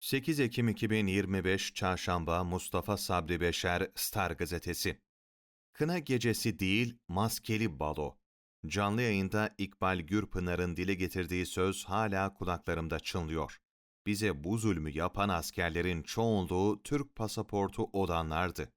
8 Ekim 2025 Çarşamba Mustafa Sabri Beşer Star Gazetesi Kına gecesi değil, maskeli balo. Canlı yayında İkbal Gürpınar'ın dile getirdiği söz hala kulaklarımda çınlıyor. Bize bu zulmü yapan askerlerin çoğunluğu Türk pasaportu olanlardı.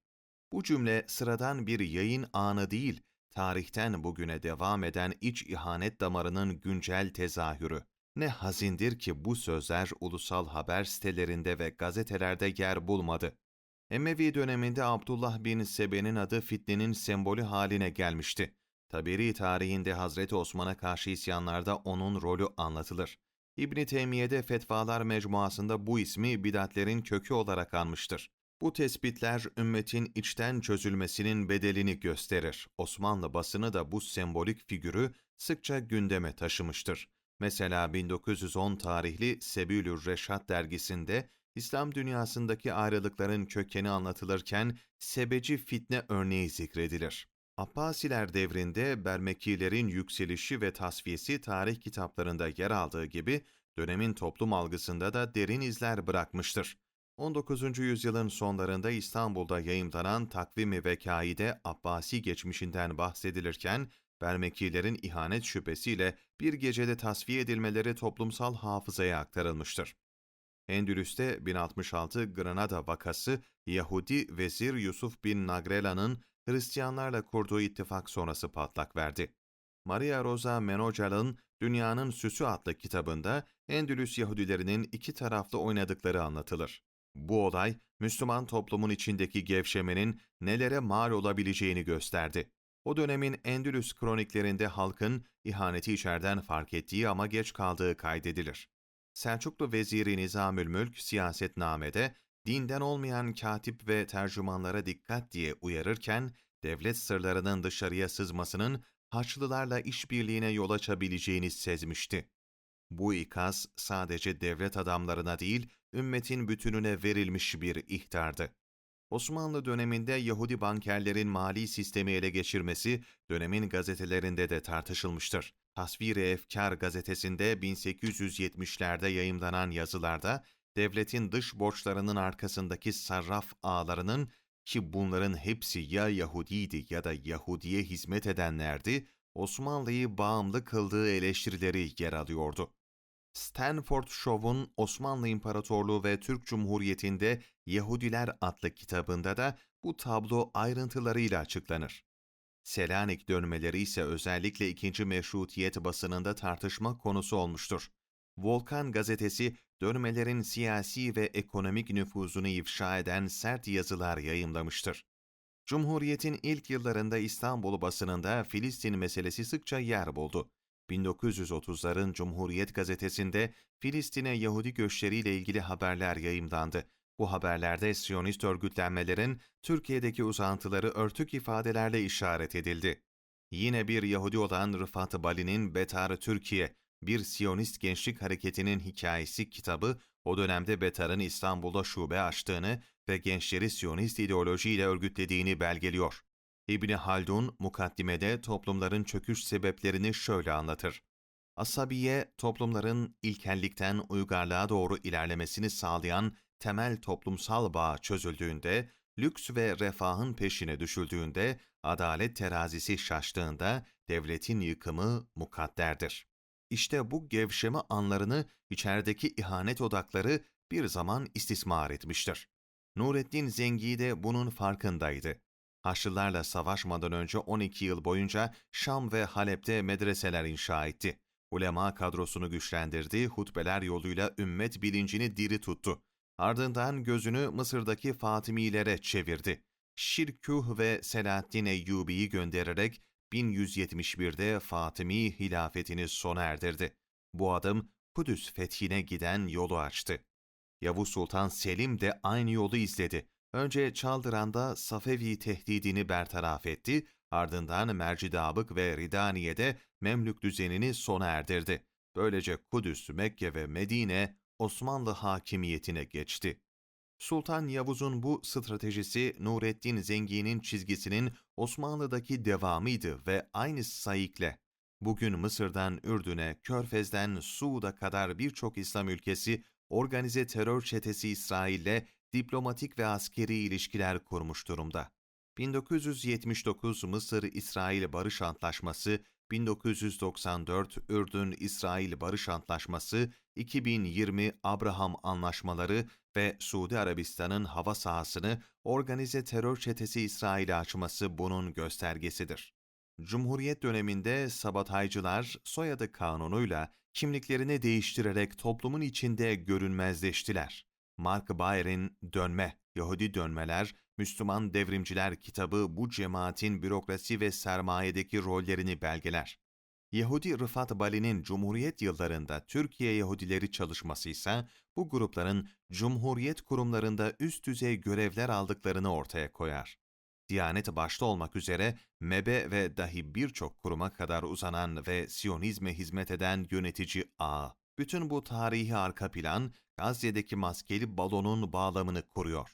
Bu cümle sıradan bir yayın anı değil, tarihten bugüne devam eden iç ihanet damarının güncel tezahürü. Ne hazindir ki bu sözler ulusal haber sitelerinde ve gazetelerde yer bulmadı. Emevi döneminde Abdullah bin Sebe'nin adı fitnenin sembolü haline gelmişti. Taberi tarihinde Hazreti Osman'a karşı isyanlarda onun rolü anlatılır. İbn Teymiye'de Fetvalar Mecmuası'nda bu ismi bidatlerin kökü olarak anmıştır. Bu tespitler ümmetin içten çözülmesinin bedelini gösterir. Osmanlı basını da bu sembolik figürü sıkça gündeme taşımıştır. Mesela 1910 tarihli Sebilür Reşat dergisinde İslam dünyasındaki ayrılıkların kökeni anlatılırken sebeci fitne örneği zikredilir. Abbasiler devrinde Bermekilerin yükselişi ve tasfiyesi tarih kitaplarında yer aldığı gibi dönemin toplum algısında da derin izler bırakmıştır. 19. yüzyılın sonlarında İstanbul'da yayımlanan Takvim-i Vekai'de Abbasi geçmişinden bahsedilirken Bermekilerin ihanet şüphesiyle bir gecede tasfiye edilmeleri toplumsal hafızaya aktarılmıştır. Endülüs'te 1066 Granada vakası Yahudi vezir Yusuf bin Nagrela'nın Hristiyanlarla kurduğu ittifak sonrası patlak verdi. Maria Rosa Menocal'ın Dünyanın Süsü adlı kitabında Endülüs Yahudilerinin iki taraflı oynadıkları anlatılır. Bu olay, Müslüman toplumun içindeki gevşemenin nelere mal olabileceğini gösterdi. O dönemin Endülüs kroniklerinde halkın ihaneti içerden fark ettiği ama geç kaldığı kaydedilir. Selçuklu Veziri Nizamülmülk siyasetnamede dinden olmayan katip ve tercümanlara dikkat diye uyarırken, devlet sırlarının dışarıya sızmasının Haçlılarla işbirliğine yol açabileceğini sezmişti. Bu ikaz sadece devlet adamlarına değil, ümmetin bütününe verilmiş bir ihtardı. Osmanlı döneminde Yahudi bankerlerin mali sistemi ele geçirmesi dönemin gazetelerinde de tartışılmıştır. Tasvir-i Efkar gazetesinde 1870'lerde yayımlanan yazılarda devletin dış borçlarının arkasındaki sarraf ağlarının ki bunların hepsi ya Yahudiydi ya da Yahudiye hizmet edenlerdi, Osmanlı'yı bağımlı kıldığı eleştirileri yer alıyordu. Stanford Show'un Osmanlı İmparatorluğu ve Türk Cumhuriyeti'nde Yahudiler adlı kitabında da bu tablo ayrıntılarıyla açıklanır. Selanik dönmeleri ise özellikle ikinci meşrutiyet basınında tartışma konusu olmuştur. Volkan gazetesi dönmelerin siyasi ve ekonomik nüfuzunu ifşa eden sert yazılar yayımlamıştır. Cumhuriyet'in ilk yıllarında İstanbul basınında Filistin meselesi sıkça yer buldu. 1930'ların Cumhuriyet gazetesinde Filistin'e Yahudi göçleriyle ilgili haberler yayımlandı. Bu haberlerde Siyonist örgütlenmelerin Türkiye'deki uzantıları örtük ifadelerle işaret edildi. Yine bir Yahudi olan Rıfat Bali'nin Betar Türkiye, bir Siyonist gençlik hareketinin hikayesi kitabı o dönemde Betar'ın İstanbul'da şube açtığını ve gençleri Siyonist ideolojiyle örgütlediğini belgeliyor. İbni Haldun, mukaddimede toplumların çöküş sebeplerini şöyle anlatır. Asabiye, toplumların ilkellikten uygarlığa doğru ilerlemesini sağlayan temel toplumsal bağ çözüldüğünde, lüks ve refahın peşine düşüldüğünde, adalet terazisi şaştığında devletin yıkımı mukadderdir. İşte bu gevşeme anlarını içerideki ihanet odakları bir zaman istismar etmiştir. Nurettin Zengi de bunun farkındaydı. Haçlılarla savaşmadan önce 12 yıl boyunca Şam ve Halep'te medreseler inşa etti. Ulema kadrosunu güçlendirdi, hutbeler yoluyla ümmet bilincini diri tuttu. Ardından gözünü Mısır'daki Fatimilere çevirdi. Şirkuh ve Selahaddin Eyyubi'yi göndererek 1171'de Fatimi hilafetini sona erdirdi. Bu adım Kudüs fethine giden yolu açtı. Yavuz Sultan Selim de aynı yolu izledi. Önce Çaldıran'da Safevi tehdidini bertaraf etti, ardından Mercidabık ve Ridaniye'de Memlük düzenini sona erdirdi. Böylece Kudüs, Mekke ve Medine Osmanlı hakimiyetine geçti. Sultan Yavuz'un bu stratejisi Nureddin Zengi'nin çizgisinin Osmanlı'daki devamıydı ve aynı sayıkle bugün Mısır'dan Ürdün'e, Körfez'den Suud'a kadar birçok İslam ülkesi organize terör çetesi İsrail'le diplomatik ve askeri ilişkiler kurmuş durumda. 1979 Mısır-İsrail Barış Antlaşması, 1994 Ürdün-İsrail Barış Antlaşması, 2020 Abraham Anlaşmaları ve Suudi Arabistan'ın hava sahasını organize terör çetesi İsrail'e açması bunun göstergesidir. Cumhuriyet döneminde sabotajcılar soyadı kanunuyla kimliklerini değiştirerek toplumun içinde görünmezleştiler. Mark Bayer'in Dönme, Yahudi Dönmeler, Müslüman Devrimciler kitabı bu cemaatin bürokrasi ve sermayedeki rollerini belgeler. Yahudi Rıfat Bali'nin Cumhuriyet yıllarında Türkiye Yahudileri çalışması ise bu grupların Cumhuriyet kurumlarında üst düzey görevler aldıklarını ortaya koyar. Diyanet başta olmak üzere MEBE ve dahi birçok kuruma kadar uzanan ve Siyonizme hizmet eden yönetici ağ. Bütün bu tarihi arka plan Gazze'deki maskeli balonun bağlamını kuruyor.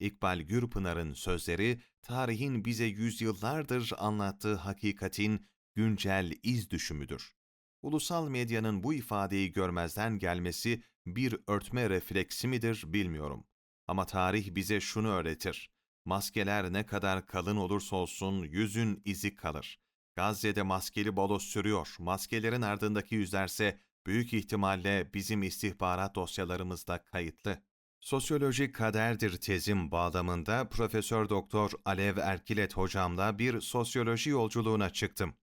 İkbal Gürpınar'ın sözleri, tarihin bize yüzyıllardır anlattığı hakikatin güncel iz düşümüdür. Ulusal medyanın bu ifadeyi görmezden gelmesi bir örtme refleksi midir bilmiyorum. Ama tarih bize şunu öğretir. Maskeler ne kadar kalın olursa olsun yüzün izi kalır. Gazze'de maskeli balo sürüyor. Maskelerin ardındaki yüzlerse büyük ihtimalle bizim istihbarat dosyalarımızda kayıtlı. Sosyoloji kaderdir tezim bağlamında Profesör Doktor Alev Erkilet hocamla bir sosyoloji yolculuğuna çıktım.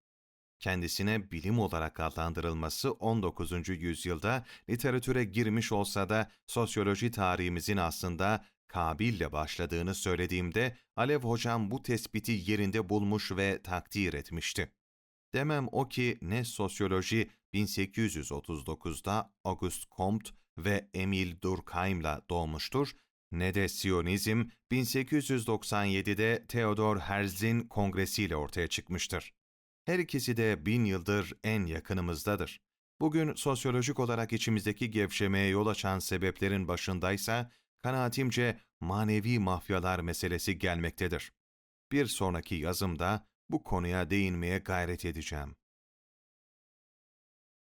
Kendisine bilim olarak adlandırılması 19. yüzyılda literatüre girmiş olsa da sosyoloji tarihimizin aslında Kabil'le başladığını söylediğimde Alev hocam bu tespiti yerinde bulmuş ve takdir etmişti. Demem o ki ne sosyoloji 1839'da Auguste Comte ve Emil Durkheim'la doğmuştur, ne de Siyonizm 1897'de Theodor Herzl'in kongresiyle ortaya çıkmıştır. Her ikisi de bin yıldır en yakınımızdadır. Bugün sosyolojik olarak içimizdeki gevşemeye yol açan sebeplerin başındaysa, kanaatimce manevi mafyalar meselesi gelmektedir. Bir sonraki yazımda bu konuya değinmeye gayret edeceğim.